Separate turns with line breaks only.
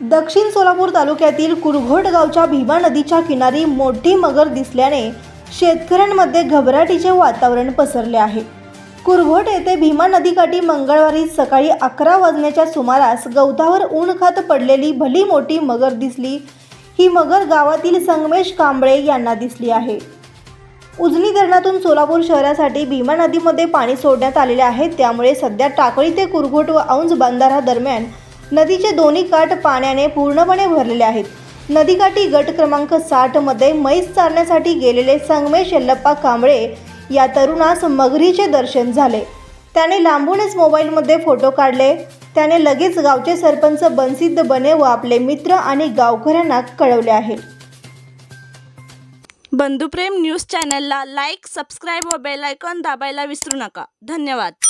दक्षिण सोलापूर तालुक्यातील कुरघोट गावच्या भीमा नदीच्या किनारी मोठी मगर दिसल्याने शेतकऱ्यांमध्ये घबराटीचे वातावरण पसरले आहे. कुरघोट येथे भीमा नदीकाठी मंगळवारी सकाळी अकरा वाजण्याच्या सुमारास गवतावर ऊन खात पडलेली भली मोठी मगर दिसली. ही मगर गावातील संगमेश कांबळे यांना दिसली आहे. उजनी धरणातून सोलापूर शहरासाठी भीमा नदीमध्ये पाणी सोडण्यात आलेले आहे. त्यामुळे सध्या टाकळी ते कुरघोट व औंज बांधारा दरम्यान नदीचे दोन्ही काठ पाण्याने पूर्णपणे भरलेले आहेत. नदीकाठी गट क्रमांक साठमध्ये मैस म्हैस चारण्यासाठी गेलेले संगमेश यल्लप्पा कांबळे या तरुणास मगरीचे दर्शन झाले. त्याने लांबूनच मोबाईलमध्ये फोटो काढले. त्याने लगेच गावचे सरपंच बनसिद्ध बने व आपले मित्र आणि गावकऱ्यांना कळवले आहे.
बंधुप्रेम न्यूज चॅनलला लाईक सबस्क्राईब व बेलायकॉन दाबायला विसरू नका. धन्यवाद.